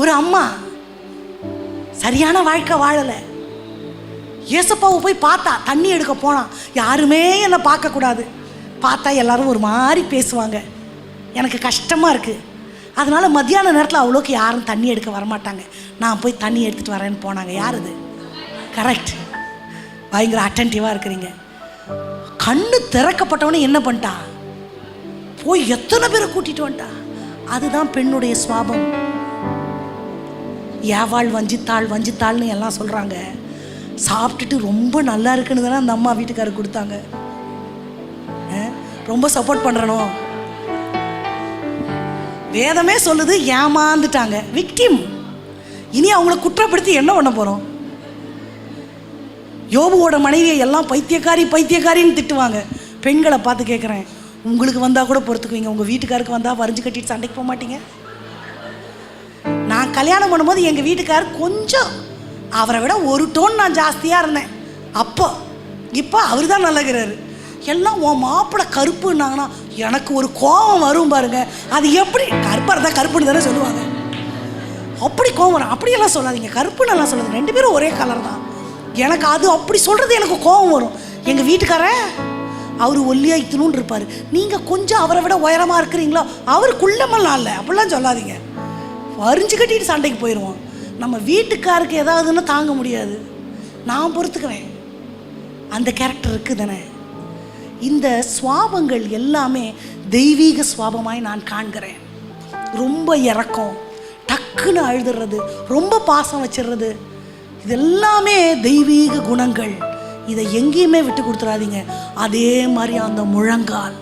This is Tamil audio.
ஒரு அம்மா சரியான வாழ்க்கை வாழலை. ஏசப்பாவை போய் பார்த்தா தண்ணி எடுக்க போனான் யாருமே என்னை பார்க்கக்கூடாது பார்த்தா எல்லாரும் ஒரு மாதிரி பேசுவாங்க. எனக்கு கஷ்டமாக இருக்குது அதனால் மத்தியான நேரத்தில் அவ்வளோக்கு யாரும் தண்ணி எடுக்க வரமாட்டாங்க. நான் போய் தண்ணி எடுத்துகிட்டு வரேன்னு போனாங்க. யார் அது? கரெக்ட் பயங்கர அட்டன்டிவாக இருக்கிறீங்க. கண்ணு திறக்கப்பட்டவனே என்ன பண்ணிட்டா போய் எத்தனை பேரை கூட்டிகிட்டு வந்துட்டா அதுதான் பெண்ணுடைய சுவாபம். ஏவாள் வஞ்சித்தாள் வஞ்சித்தாள்னு எல்லாம் சொல்கிறாங்க சாப்பிட்டுட்டு ரொம்ப நல்லா இருக்குன்னு தானே அந்த அம்மா வீட்டுக்காரர் கொடுத்தாங்க. ரொம்ப சப்போர்ட் பண்ணுறனோ வேதமே சொல்லுது ஏமாந்துட்டாங்க. விக்டிம் இனி அவங்கள குற்றப்படுத்தி என்ன பண்ண போகிறோம் யோபுவோட மனைவியை எல்லாம் பைத்தியக்காரி பைத்தியக்காரின்னு திட்டுவாங்க. பெண்களை பார்த்து கேட்குறேன் உங்களுக்கு வந்தால் கூட பொறுத்துக்குவீங்க. உங்கள் வீட்டுக்காருக்கு வந்தால் வரைஞ்சு கட்டிட்டு சண்டைக்கு போக மாட்டீங்க? கல்யாணம் பண்ணும்போது எங்கள் வீட்டுக்காரர் கொஞ்சம் அவரை விட ஒரு டோன் நான் ஜாஸ்தியாக இருந்தேன். அப்போ இப்போ அவர் தான் நல்லகிறாரு. எல்லாம் உன் மாப்பிள்ளை கருப்புன்னாங்கன்னா எனக்கு ஒரு கோபம் வரும் பாருங்க. அது எப்படி? கருப்பாக இருந்தால் கருப்புன்னு தானே சொல்லுவாங்க. அப்படி கோவம் வரும். அப்படியெல்லாம் சொல்லாதீங்க. கருப்புன்னு எல்லாம் சொல்லாது ரெண்டு பேரும் ஒரே கலர் தான். எனக்கு அது அப்படி சொல்கிறது எனக்கு கோவம் வரும். எங்கள் வீட்டுக்காரன் அவர் ஒல்லியாக இத்தணுன்னு இருப்பார். நீங்கள் கொஞ்சம் அவரை விட உயரமாக இருக்கிறீங்களோ? அவர் குள்ளமெல்லாம் இல்லை. அப்படிலாம் சொல்லாதீங்க. வரிஞ்சு கட்டிட்டு சண்டைக்கு போயிடுவோம் நம்ம வீட்டுக்காருக்கு ஏதாவதுன்னு தாங்க முடியாது. நான் பொறுத்துக்குவேன். அந்த கேரக்டர் இருக்குது தானே இந்த சுவாபங்கள் எல்லாமே தெய்வீக சுவாபமாய் நான் காண்கிறேன். ரொம்ப இறக்கம். டக்குன்னு அழுதுறது ரொம்ப பாசம் வச்சிடுறது. இது எல்லாமே தெய்வீக குணங்கள். இதை எங்கேயுமே விட்டு கொடுத்துறாதீங்க அதே மாதிரி அந்த முழங்கால்.